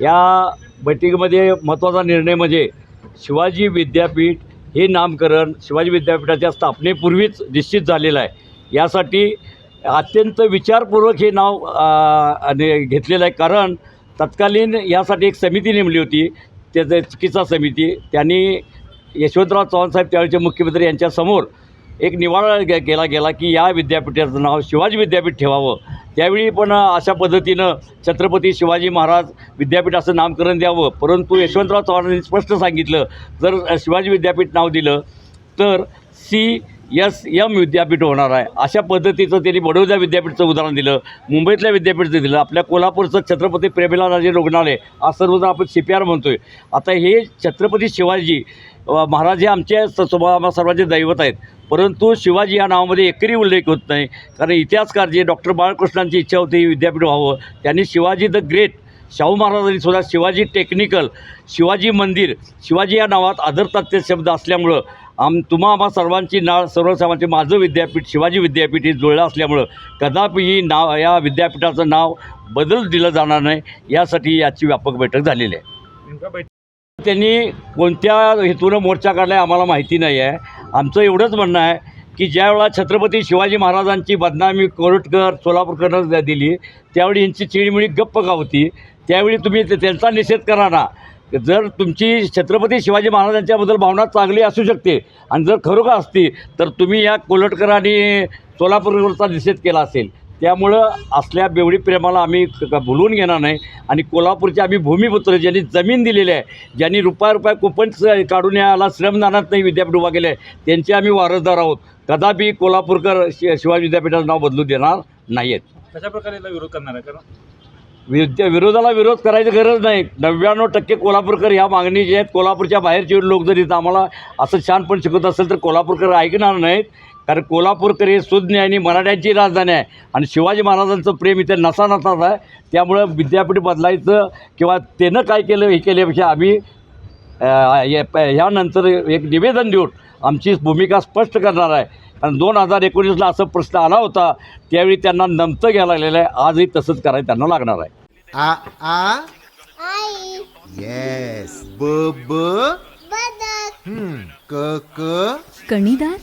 या बैठकीमध्ये महत्त्वाचा निर्णय म्हणजे शिवाजी विद्यापीठ हे नामकरण शिवाजी विद्यापीठाच्या स्थापनेपूर्वीच निश्चित झालेलं आहे. यासाठी अत्यंत विचारपूर्वक हे नाव घेतलेलं आहे. कारण तत्कालीन यासाठी एक समिती नेमली होती. त्याचं चिकित्सा समिती. त्यांनी यशवंतराव चव्हाणसाहेब त्यावेळेचे मुख्यमंत्री यांच्यासमोर एक निवाडा गे केला गेला की या विद्यापीठाचं नाव शिवाजी विद्यापीठ ठेवावं. त्यावेळी पण अशा पद्धतीनं छत्रपती शिवाजी महाराज विद्यापीठ असं नामकरण द्यावं. परंतु यशवंतराव चव्हाणांनी स्पष्ट सांगितलं जर शिवाजी विद्यापीठ नाव दिलं तर सी एस एम विद्यापीठ होणार आहे. अशा पद्धतीचं त्यांनी बडोदा विद्यापीठचं उदाहरण दिलं मुंबईतल्या विद्यापीठचं दिलं आपल्या कोल्हापूरचं छत्रपती प्रेमिलाराजे रुग्णालय असं सर्वजण आपण सी पी आर म्हणतो आहे आता हे छत्रपती शिवाजी महाराज हे आमचे स- सर्वांचे दैवत आहेत. परंतु शिवाजी या नावामध्ये एकरी उल्लेख होत नाही. कारण इतिहासकार जे डॉक्टर बाळकृष्णांची इच्छा होती विद्यापीठ व्हावं. त्यांनी शिवाजी द ग्रेट शाहू महाराजांनी सुद्धा शिवाजी टेक्निकल शिवाजी मंदिर शिवाजी या नावात आदरतात्य शब्द असल्यामुळं आम तुम्हा आम्हा सर्वांची नाळ सर्वसामांचे माझं विद्यापीठ शिवाजी विद्यापीठ हे जुळलं असल्यामुळं कदापि ही नाव या विद्यापीठाचं नाव बदल दिलं जाणार नाही. यासाठी याची व्यापक बैठक झालेली आहे. त्यांनी कोणत्या हेतूनं मोर्चा काढला आहे आम्हाला माहिती नाही आहे. आमचं एवढंच म्हणणं आहे की ज्यावेळा छत्रपती शिवाजी महाराजांची बदनामी कोरटकर सोलापूरकरनं दिली त्यावेळी यांची चिडमिडी गप्प का होती? त्यावेळी तुम्ही ते- त्यांचा निषेध करा ना. जर तुमची छत्रपती शिवाजी महाराजांच्याबद्दल भावना चांगली असू शकते आणि जर खरोखर असती तर तुम्ही या कोलटकर आणि सोलापूरवरचा निषेध केला असेल. त्यामुळं असल्या बेवडी प्रेमाला आम्ही भुलवून घेणार नाही. आणि कोल्हापूरचे आम्ही भूमिपुत्र ज्यांनी जमीन दिलेली आहे ज्यांनी रुपया रुपया कुपन्स काढून याला श्रमदानात नाही विद्यापीठ उभा केलं आहे त्यांचे आम्ही वारसदार आहोत. कदापि कोल्हापूरकर शि शिवाजी विद्यापीठाचं नाव बदलू देणार नाही आहेत कशा प्रकारे विरोध करणार आहे? कारण विद्या विरोधाला विरोध करायची गरज नाही. नव्याण्णव टक्के कोल्हापूरकर ह्या मागणी जे आहेत. कोल्हापूरच्या बाहेरचे लोक जरी इथं आम्हाला असं छान पण शिकवत असेल तर कोल्हापूरकर ऐकणार नाहीत. कारण कोल्हापूरकर हे सुज्ञ आणि मराठ्यांची राजधानी आहे. आणि शिवाजी महाराजांचं प्रेम इथे नसा नसाच आहे. त्यामुळं विद्यापीठ बदलायचं किंवा त्यानं काय केलं हे केल्यापेक्षा आम्ही ह्यानंतर एक निवेदन देऊन आमची भूमिका स्पष्ट करणार आहे. कारण दोन हजार एकोणीसला असं प्रश्न आला होता त्यावेळी त्यांना नमतं घ्यायला लागलेलं आहे. आजही तसंच करायला त्यांना लागणार आहे. आ आ? आई. येस ब ब? बदक. हम्म. क क? कणीदार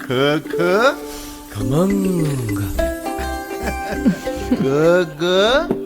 ख ख? खमंग. ग ग?